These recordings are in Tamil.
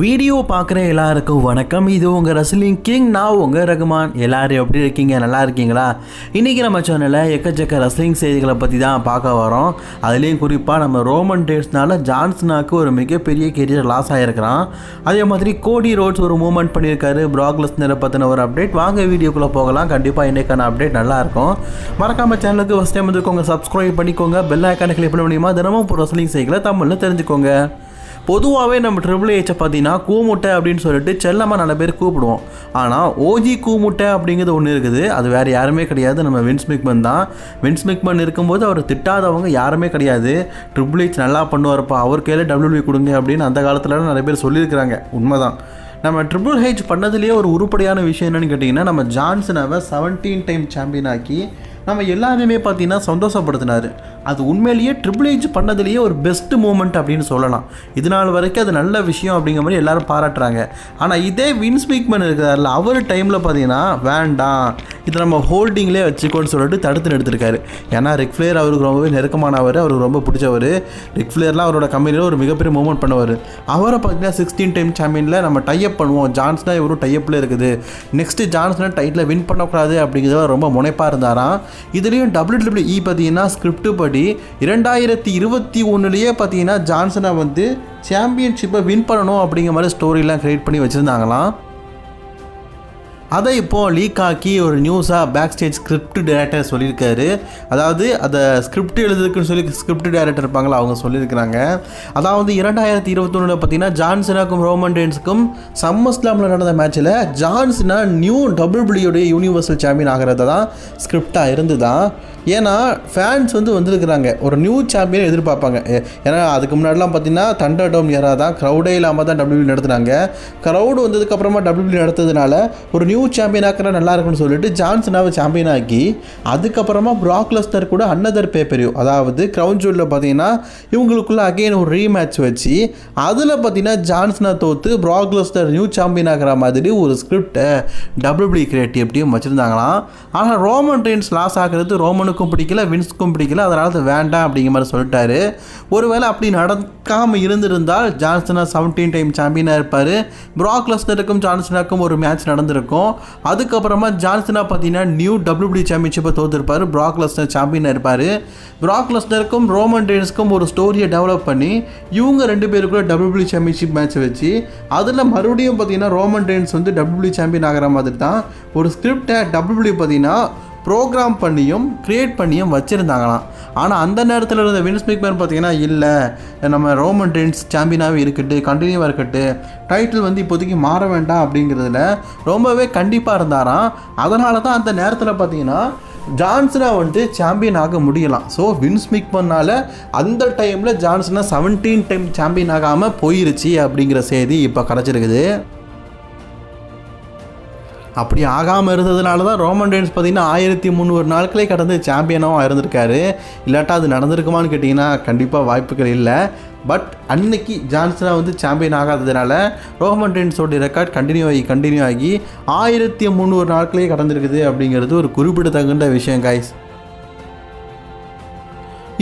வீடியோ பார்க்குற எல்லாருக்கும் வணக்கம். இது உங்கள் ரசலிங் கிங் நான் உங்கள் ரகுமான். எல்லாரும் எப்படி இருக்கீங்க? நல்லா இருக்கீங்களா? இன்றைக்கி நம்ம சேனலில் எக்கச்சக்க ரசலிங் செய்திகளை பற்றி தான் பார்க்க வரோம். அதுலேயும் குறிப்பாக நம்ம ரோமன் டேட்ஸ்னால ஜான்சனாக்கு ஒரு மிகப்பெரிய கெரியர் லாஸ் ஆகிருக்கிறான் அதே மாதிரி கோடி ரோட்ஸ் ஒரு மூவ்மெண்ட் பண்ணியிருக்காரு. ப்ராக்லஸ்னரை பற்றின ஒரு அப்டேட் வாங்க வீடியோக்குள்ளே போகலாம். கண்டிப்பாக இன்றைக்கான அப்டேட் நல்லாயிருக்கும் மறக்காம சேனலுக்கு ஃபஸ்ட் டைம் வந்துருக்கோங்க சப்ஸ்கிரைப் பண்ணிக்கோங்க. பெல் ஐக்கானை கிளிக் பண்ண முடியுமா? தினமும் இப்போ ரசலிங் செய்திகளை தமிழில் தெரிஞ்சுக்கோங்க. பொதுவாகவே நம்ம ட்ரிபிள் ஏச்சை பார்த்தீங்கன்னா கூமுட்டை அப்படின்னு சொல்லிட்டு செல்லமாக நல்ல பேர் கூப்பிடுவோம். ஆனால் ஓஜி கூமுட்டை அப்படிங்கிறது ஒன்று இருக்குது. அது வேறு யாருமே கிடையாது. நம்ம வின்ஸ் மிக்மன் தான். வின்ஸ் மிக்மன் இருக்கும்போது அவர் திட்டாதவங்க யாருமே கிடையாது. ட்ரிபிள் ஏச் நல்லா பண்ணுவார்ப்பா. அவர் கையில் டபிள்யூபி கொடுங்க அப்படின்னு அந்த காலத்தில் நிறைய பேர் சொல்லியிருக்கிறாங்க. உண்மைதான். நம்ம ட்ரிபிள் ஹெச் பண்ணதுலேயே ஒரு உருப்படியான விஷயம் என்னென்னு கேட்டிங்கன்னா நம்ம ஜான்சனாவை செவன்டீன் டைம் சாம்பியன் ஆக்கி நம்ம எல்லாருமே பார்த்தீங்கன்னா சந்தோஷப்படுத்தினார். அது உண்மையிலேயே ட்ரிபிள் ஏஜ் பண்ணதுலேயே ஒரு பெஸ்ட் மூமெண்ட் அப்படின்னு சொல்லலாம். இது நாள் வரைக்கும் அது நல்ல விஷயம் அப்படிங்கிற மாதிரி எல்லாரும் பாராட்டுறாங்க. ஆனால் இதே வின்ஸ் மீக்மன் இருக்கிறார்ல அவர் டைமில் பார்த்தீங்கன்னா வேண்டாம். இதை நம்ம ஹோல்டிங்லேயே வச்சுக்கோன்னு சொல்லிட்டு தடுத்து எடுத்திருக்காரு ஏன்னா ரிக்ஃப்ளேர் அவருக்கு ரொம்பவே நெருக்கமானவர் அவருக்கு ரொம்ப பிடிச்சவர். ரிக்ஃப்ளேர்லாம் அவரோட கம்பெனியில் ஒரு மிகப்பெரிய மூவ்மெண்ட் பண்ணுவார். அவரை பார்த்தீங்கன்னா சிக்ஸ்டீன் டைம் சாம்பியனில் நம்ம டைப் பண்ணுவோம். ஜான்ஸ்னா இவரும் டைப்பில் இருக்குது. நெக்ஸ்ட்டு ஜான்ஸ்னா டைட்டில் வின் பண்ணக்கூடாது அப்படிங்கிறத ரொம்ப முனைப்பாக இருந்தாராம். இதுலேயும் டபிள்யூ e பார்த்தீங்கன்னா ஸ்கிரிப்ட் படி இரண்டாயிரத்தி இருபத்தி ஒன்றுலேயே பார்த்தீங்கன்னா ஜான்சனை வந்து சாம்பியன்ஷிப்பை வின் பண்ணணும் அப்படிங்கிற மாதிரி ஸ்டோரிலாம் க்ரியேட் பண்ணி வச்சுருந்தாங்களாம். அதை இப்போது லீக் ஆக்கி ஒரு நியூஸாக பேக் ஸ்டேஜ் ஸ்கிரிப்ட் டேரக்டர் சொல்லியிருக்காரு. அதாவது அதை ஸ்கிரிப்ட் எழுதுறதுக்குன்னு சொல்லி ஸ்கிரிப்ட் டேரக்டர் இருப்பாங்களா அவங்க சொல்லியிருக்கிறாங்க. அதாவது இரண்டாயிரத்தி இருபத்தொன்னில் பார்த்தீங்கன்னா ஜான்சனாக்கும் ரோமன் டேன்ஸுக்கும் சம்மஸ்லாமில் நடந்த மேட்ச்சில் ஜான்சனா நியூ டபிள்யூபிள்யூடைய யூனிவர்சல் சாம்பியன் ஆகிறது தான் ஸ்கிரிப்டாக இருந்து தான் ஏன்னா ஃபேன்ஸ் வந்து வந்திருக்கிறாங்க. ஒரு நியூ சாம்பியன் எதிர்பார்ப்பாங்க. ஏ- ஏன்னா அதுக்கு முன்னாடிலாம் பார்த்தீங்கன்னா தண்டர் டோம் இயரா தான் க்ரௌடே இல்லாமல் தான் டபிள்யூ நடத்துனாங்க. க்ரௌடு வந்ததுக்கப்புறமா டபிள்யூ நடத்ததுனால ஒரு நியூ நியூ சாம்பியன் ஆக்கினா நல்லா இருக்கும்னு சொல்லிட்டு ஜான்சனாவை சாம்பியன் ஆக்கி அதுக்கப்புறமா ப்ராக்லஸ்னர் கூட அன்னதர் பேப்பரியூ அதாவது க்ரௌன் ஜூலில் பார்த்தீங்கன்னா இவங்களுக்குள்ள அகெயின் ஒரு ரீமேட்ச் வச்சு அதில் பார்த்தீங்கன்னா ஜான்சனை தோத்து ப்ராக்லஸ்னர் நியூ சாம்பியன் ஆகிற மாதிரி ஒரு ஸ்கிரிப்டை டபிள்யூபி கிரியேட்டிவிட்டியும் வச்சுருந்தாங்களாம். ஆனால் ரோமன் ட்ரெயின்ஸ் லாஸ் ஆகிறது ரோமனுக்கும் பிடிக்கல வின்ஸ்க்கும் பிடிக்கல அதனால் அது வேண்டாம் அப்படிங்கிற மாதிரி சொல்லிட்டாரு. ஒருவேளை அப்படி நடக்காமல் இருந்திருந்தால் ஜான்சனா செவன்டீன் டைம் சாம்பியனாக இருப்பார். ப்ராக்லஸ்னருக்கும் ஜான்சனாக்கும் ஒரு மேட்ச் நடந்திருக்கும். அதுக்கப்புறமா ஜான்சனா பார்த்தீங்கன்னா நியூ டபிள்யூபி சாம்பியன்ஷிப்பை தோத்துருப்பார். ப்ராக் லெஸ்னர் சாம்பியனாக இருப்பார். ப்ராக் லெஸ்னருக்கும் ரோமன் ரெயின்ஸ்க்கும் ஒரு ஸ்டோரியை டெவலப் பண்ணி இவங்க ரெண்டு பேருக்குள்ள டபிள்யூபி சாம்பியன்ஷிப் மேட்ச் வச்சு அதில் மறுபடியும் பார்த்தீங்கன்னா ரோமன் ரெயின்ஸ் வந்து டபிள்யூபி சாம்பியன் ஆகிற மாதிரி தான் ஒரு ஸ்கிரிப்டை டபிள்யூபி பார்த்தீங்கன்னா ப்ரோக்ராம் பண்ணியும் க்ரியேட் பண்ணியும் வச்சுருந்தாங்களாம். ஆனால் அந்த நேரத்தில் இருந்த வின்ஸ் மேக்மேன் பார்த்தீங்கன்னா இல்லை நம்ம ரோமன் ரெயின்ஸ் சாம்பியனாகவே இருக்கட்டு கண்டினியூவாக இருக்கட்டு டைட்டில் வந்து இப்போதைக்கு மாற வேண்டாம் அப்படிங்கிறதுல ரொம்பவே கண்டிப்பாக இருந்தாராம். அதனால தான் அந்த நேரத்தில் பார்த்தீங்கன்னா ஜான்சனா வந்துட்டு சாம்பியன் ஆக முடியலாம். ஸோ வின்ஸ் மிக்மனால் அந்த டைமில் ஜான்சனா செவன்டீன் டைம் சாம்பியன் ஆகாமல் போயிருச்சு அப்படிங்கிற செய்தி இப்போ கிடச்சிருக்குது. அப்படி ஆகாமல் இருந்ததுனால தான் ரோமன் ரெயின்ஸ் பார்த்தீங்கன்னா ஆயிரத்தி முந்நூறு நாட்களே கடந்து சாம்பியனாகவும் இருந்திருக்காரு. இல்லாட்டா அது நடந்திருக்குமான்னு கேட்டிங்கன்னா கண்டிப்பாக வாய்ப்புகள் இல்லை. பட் அன்னைக்கு ஜான்சனா வந்து சாம்பியன் ஆகாததுனால ரோமன் ரெயின்ஸோட ரெக்கார்ட் கண்டினியூ ஆகி கண்டினியூ ஆகி ஆயிரத்தி முந்நூறு நாட்களே கடந்திருக்குது அப்படிங்கிறது ஒரு குறிப்பிடத்தகுந்த விஷயம் காய்ஸ்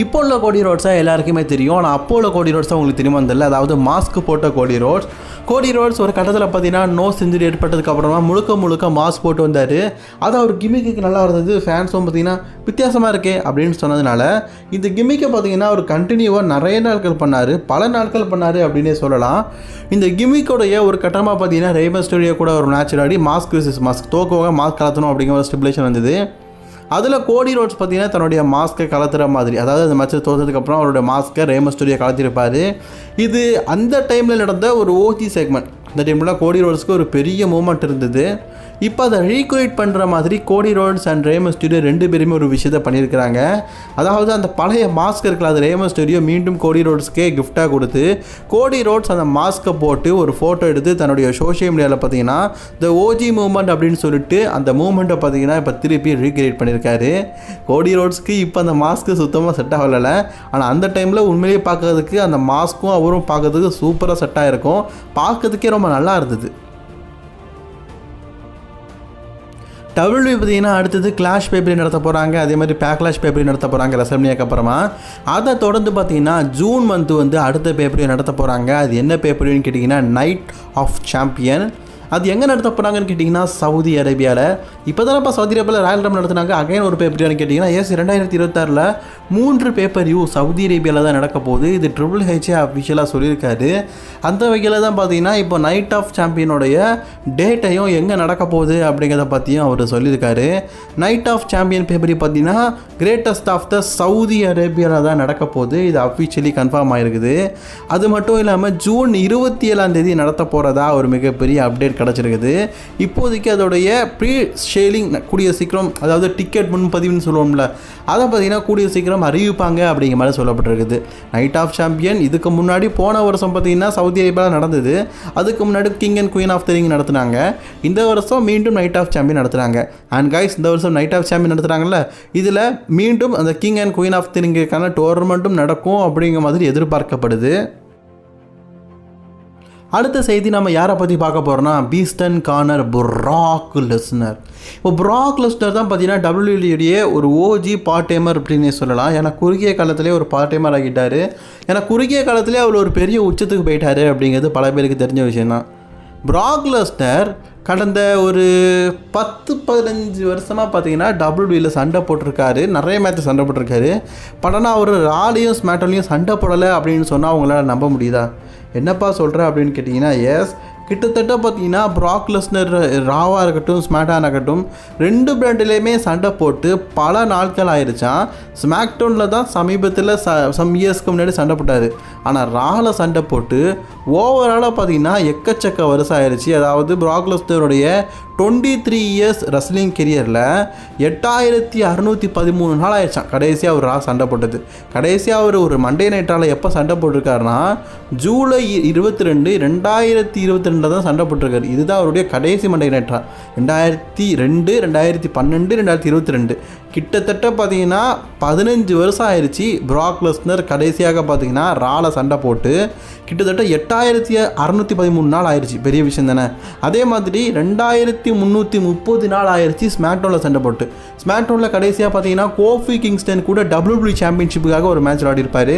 இப்போ உள்ள கோடி ரோட்ஸாக எல்லாருக்குமே தெரியும். ஆனால் அப்போ உள்ள கோடி ரோட்ஸாக உங்களுக்கு தெரியுமா தெரியல. அதாவது மாஸ்க் போட்ட கோடி ரோட்ஸ் கோடி ரோட்ஸ் ஒரு கட்டத்தில் பார்த்தீங்கன்னா நோ செஞ்சுரி ஏற்பட்டதுக்கு அப்புறமா முழுக்க முழுக்க மாஸ்க் போட்டு வந்தார். அது அவர் கிமிக்கு நல்லா இருந்தது. ஃபேன்ஸும் பார்த்தீங்கன்னா வித்தியாசமாக இருக்கே அப்படின்னு சொன்னதுனால இந்த கிமிக்கை பார்த்தீங்கன்னா அவர் கண்டினியூவாக நிறைய நாட்கள் பண்ணார். பல நாட்கள் பண்ணார் அப்படின்னே சொல்லலாம். இந்த கிமிக்கோடைய ஒரு கட்டமாக பார்த்தீங்கன்னா ரேமர் ஸ்டுடியோ கூட ஒரு மேட்ச் ஆடி மாஸ்க் விசஸ் மாஸ்க் தோக்குவாங்க மாஸ்க் கலத்தணும் அப்படிங்கிற ஒரு ஸ்டிபுலேஷன் வந்தது. அதில் கோடி ரோட்ஸ் பார்த்தீங்கன்னா தன்னுடைய மாஸ்க்கை கலத்துற மாதிரி. அதாவது அந்த மேட்ச்சை தோற்றதுக்கப்புறம் அவருடைய மாஸ்க்கை ரேமஸ்டோரியை கலத்திருப்பார். இது அந்த டைமில் நடந்த ஒரு ஓசி செக்மெண்ட் அந்த டைமில் கோடி ரோட்ஸ்க்கு ஒரு பெரிய மூமெண்ட் இருந்தது. இப்போ அதை ரீக்ரியேட் பண்ணுற மாதிரி கோடி ரோட்ஸ் அண்ட் ரேம ஸ்டுடியோ ரெண்டு பேருமே ஒரு விஷயத்தை பண்ணியிருக்கிறாங்க. அதாவது அந்த பழைய மாஸ்க் இருக்கல அது ரேம ஸ்டுடியோ மீண்டும் கோடி ரோட்ஸ்க்கே கிஃப்டாக கொடுத்து கோடி ரோட்ஸ் அந்த மாஸ்க்கை போட்டு ஒரு ஃபோட்டோ எடுத்து தன்னுடைய சோஷியல் மீடியாவில் பார்த்தீங்கன்னா த ஓஜி மூமெண்ட் அப்படின்னு சொல்லிட்டு அந்த மூமெண்ட்டை பார்த்தீங்கன்னா இப்போ திருப்பி ரீக்ரியேட் பண்ணியிருக்காரு. கோடி ரோட்ஸ்க்கு இப்போ அந்த மாஸ்க்கு சுத்தமாக செட் ஆகலை ஆனால் அந்த டைமில் உண்மையிலேயே பார்க்கறதுக்கு அந்த மாஸ்க்கும் அவரும் பார்க்கறதுக்கு சூப்பராக செட்டாக இருக்கும் பார்க்கறதுக்கே ரொம்ப நல்லா இருந்தது. டபிள்யூ பார்த்தீங்கன்னா அடுத்தது கிளாஷ் பேப்பரி நடத்த போகிறாங்க அதே மாதிரி பேக்லாஷ் பேப்பரி நடத்த போகிறாங்க ரெசல்மியாக்கு அப்புறமா அதை தொடர்ந்து பார்த்தீங்கன்னா ஜூன் மந்த் வந்து அடுத்த பேப்பரியும் நடத்த போகிறாங்க அது என்ன பேப்பரின்னு கேட்டிங்கன்னா நைட் ஆஃப் சாம்பியன் அது எங்கே நடத்த போகிறாங்கன்னு கேட்டிங்கன்னா சவுதி அரேபியாவில் இப்போ தானப்பா சவுதி அரேபியாவில் ராயல் ரம் நடத்துனாங்க அகைன் ஒரு பேப்பரியான்னு கேட்டிங்கன்னா எஸ் ரெண்டாயிரத்தி இருபத்தாறில் மூன்று பேப்பர் யூ சவுதி அரேபியாவில் தான் நடக்க போகுது. இது ட்ரிபிள் ஹெச்ஏ அஃபிஷியலாக சொல்லியிருக்காரு. அந்த வகையில் தான் பார்த்தீங்கன்னா இப்போ நைட் ஆஃப் சாம்பியனுடைய டேட்டையும் எங்கே நடக்க போகுது அப்படிங்கிறத பற்றியும் அவர் சொல்லியிருக்காரு. நைட் ஆஃப் சாம்பியன் பேப்பரி பார்த்தீங்கன்னா கிரேட்டஸ்ட் ஆஃப் த சவுதி அரேபியாவில் தான் நடக்க போகுது. இது அஃபிஷியலி கன்ஃபார்ம் ஆகிருக்குது அது மட்டும் இல்லாமல் ஜூன் இருபத்தி ஏழாம் தேதி நடத்த போகிறதா ஒரு மிகப்பெரிய அப்டேட் கிடச்சிருக்குது. இப்போதைக்கு அதோடைய ப்ரீ ஷேலிங் கூடிய சீக்கிரம் அதாவது டிக்கெட் முன்பதிவுன்னு சொல்லுவோம்ல அதை பார்த்தீங்கன்னா கூடிய சீக்கிரம் அறிவிப்பாங்க அப்படிங்கிற மாதிரி சொல்லப்பட்டிருக்குது. நைட் ஆஃப் சாம்பியன் இதுக்கு முன்னாடி போன வருஷம் பார்த்தீங்கன்னா சவுதி அரேபியாவில் நடந்தது. அதுக்கு முன்னாடி king and queen of the ring நடத்துனாங்க. இந்த வருஷம் மீண்டும் நைட் ஆஃப் சாம்பியன் நடத்துனாங்க. அண்ட் கைஸ் இந்த வருஷம் நைட் ஆஃப் சாம்பியன் நடத்துகிறாங்கல்ல இதில் மீண்டும் அந்த king and queen of the ரிங்குக்கான டோர்னமெண்ட்டும் நடக்கும் அப்படிங்கிற மாதிரி எதிர்பார்க்கப்படுது. அடுத்த செய்தி நம்ம யாரை பற்றி பார்க்க போகிறோம்னா பீஸ்டன் கார்னர் புராக் லெஸ்னர் இப்போ புராக் லெஸ்னர் தான் பார்த்தீங்கன்னா டபிள்யூடியே ஒரு ஓஜி பார்ட் டைமர் அப்படின்னே சொல்லலாம். ஏன்னா குறுகிய காலத்திலே ஒரு பார்ட் டைமர் ஆகிட்டார். ஏன்னா குறுகிய காலத்திலே அவர் ஒரு பெரிய உச்சத்துக்கு போயிட்டாரு அப்படிங்கிறது பல பேருக்கு தெரிஞ்ச விஷயம் தான் புராக் லெஸ்னர் கடந்த ஒரு பத்து பதினஞ்சு வருஷமாக பார்த்தீங்கன்னா டபிள்யூடியில் சண்டை போட்டிருக்காரு. நிறைய மேட்ச் சண்டை போட்டிருக்காரு. படனா அவர் ராலையும் ஸ்மேட்டோலையும் சண்டை போடலை அப்படின்னு சொன்னால் அவங்களால நம்ப முடியுதா? என்னப்பா சொல்கிற அப்படின்னு கேட்டிங்கன்னா எஸ் கிட்டத்தட்ட பார்த்தீங்கன்னா ப்ராக் லெஸ்னர் ராவாக இருக்கட்டும் ஸ்மாட்டாக இருக்கட்டும் ரெண்டு பிராண்டிலையுமே சண்டை போட்டு பல நாட்கள் ஆயிடுச்சான் ஸ்மாக்டவுனில் தான் சமீபத்தில் ச சம் இயர்ஸ்க்கு முன்னாடி சண்டை போட்டார். ஆனால் ராவில் சண்டை போட்டு ஓவராலாக பார்த்தீங்கன்னா எக்கச்சக்க வருஷம் ஆயிடுச்சு அதாவது ப்ராக் லெஸ்னருடைய டுவெண்ட்டி த்ரீ இயர்ஸ் ரெஸ்லிங் கெரியரில் எட்டாயிரத்தி அறநூற்றி பதிமூணு நாள் ஆயிடுச்சான் கடைசியாக அவர் ரா சண்டை போட்டது. கடைசியாக அவர் ஒரு மண்டே நைட்டால் எப்போ சண்டை போட்டிருக்காருன்னா ஜூலை இருபத்தி ரெண்டு ரெண்டாயிரத்தி இருபத்தி ரெண்டில் தான் சண்டை போட்டிருக்காரு இதுதான் அவருடைய கடைசி மண்டை நேற்றா ரெண்டாயிரத்தி ரெண்டு ரெண்டாயிரத்தி பன்னெண்டு ரெண்டாயிரத்தி இருபத்தி ரெண்டு. கிட்டத்தட்ட பார்த்தீங்கன்னா பதினஞ்சு வருஷம் ஆயிடுச்சு ப்ராக் லெஸ்னர் கடைசியாக பார்த்தீங்கன்னா ரால சண்டை போட்டு. கிட்டத்தட்ட எட்டாயிரத்தி அறநூற்றி பதிமூணு நாள் ஆயிடுச்சு பெரிய விஷயம் தானே. அதே மாதிரி ரெண்டாயிரத்தி முந்நூற்றி முப்பது நாள் ஆயிடுச்சு ஸ்மாக்டோனில் சண்டை போட்டு. ஸ்மாக்டோனில் கடைசியாக பார்த்தீங்கன்னா கோஃபி கிங்ஸ்டன் கூட டபிள்யூபிள்யூ சாம்பியன்ஷிப்புக்காக ஒரு மேட்ச் விளையாடிருப்பார்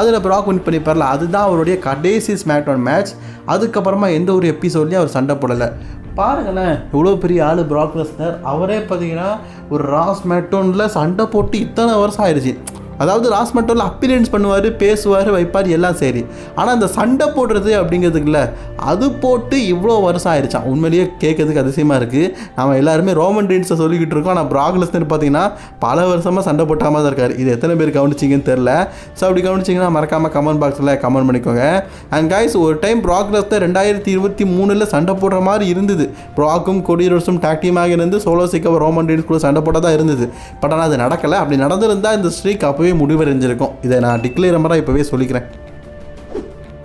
அதில் ப்ராக் வின் பண்ணிப்பார்ல அதுதான் அவருடைய கடைசி ஸ்மாக்டோன் மேட்ச் அதுக்கப்புறமா எந்த ஒரு எபிசோட்லேயும் அவர் சண்டை போடலை. பாருங்களேன் இவ்வளோ பெரிய ஆள் ப்ராக்லஸ்னர் அவரே பார்த்தீங்கன்னா ஒரு ராஸ் மேட்டோனில் சண்டை போட்டு இத்தனை வருஷம் ஆயிடுச்சு. அதாவது ராஸ் மேட்டோனில் அப்பீரியன்ஸ் பண்ணுவார் பேசுவார் வைப்பார் எல்லாம் சரி. ஆனால் அந்த சண்டை போடுறது அப்படிங்கிறதுக்குல அது போட்டு இவ்வளோ வருஷம் ஆயிடுச்சான் உண்மையிலேயே கேட்கறதுக்கு அதிசயமாக இருக்குது நம்ம எல்லாருமே ரோமன் ரீன்ஸை சொல்லிக்கிட்டு இருக்கோம். ஆனால் ப்ராக்லஸ்னு பார்த்தீங்கன்னா பல வருஷமாக சண்டை போட்டாமல் தான் இருக்கார். இது எத்தனை பேர் கவனிச்சிங்கன்னு தெரில ஸோ அப்படி கவனிச்சிங்கன்னா மறக்காமல் கமெண்ட் பாக்ஸில் கமெண்ட் பண்ணிக்கோங்க. அண்ட் கைஸ் ஒரு டைம் ப்ராக்லஸ் தான் ரெண்டாயிரத்தி இருபத்தி மூணில் சண்டை போடுற மாதிரி இருந்தது. ப்ராக்கும் கொடியரசும் டாக் இருந்து சோலோ சிக்கவர் ரோமன் ரீன்ஸ் கூட சண்டை போட்டால் தான் இருந்தது. பட் ஆனால் அது நடக்கலை. அப்படி நடந்திருந்தால் இந்த ஸ்ட்ரீக் அப்போவே முடிவடைஞ்சிருக்கும். இதை நான் டிக்ளேரமராக இப்போவே சொல்லிக்கிறேன்.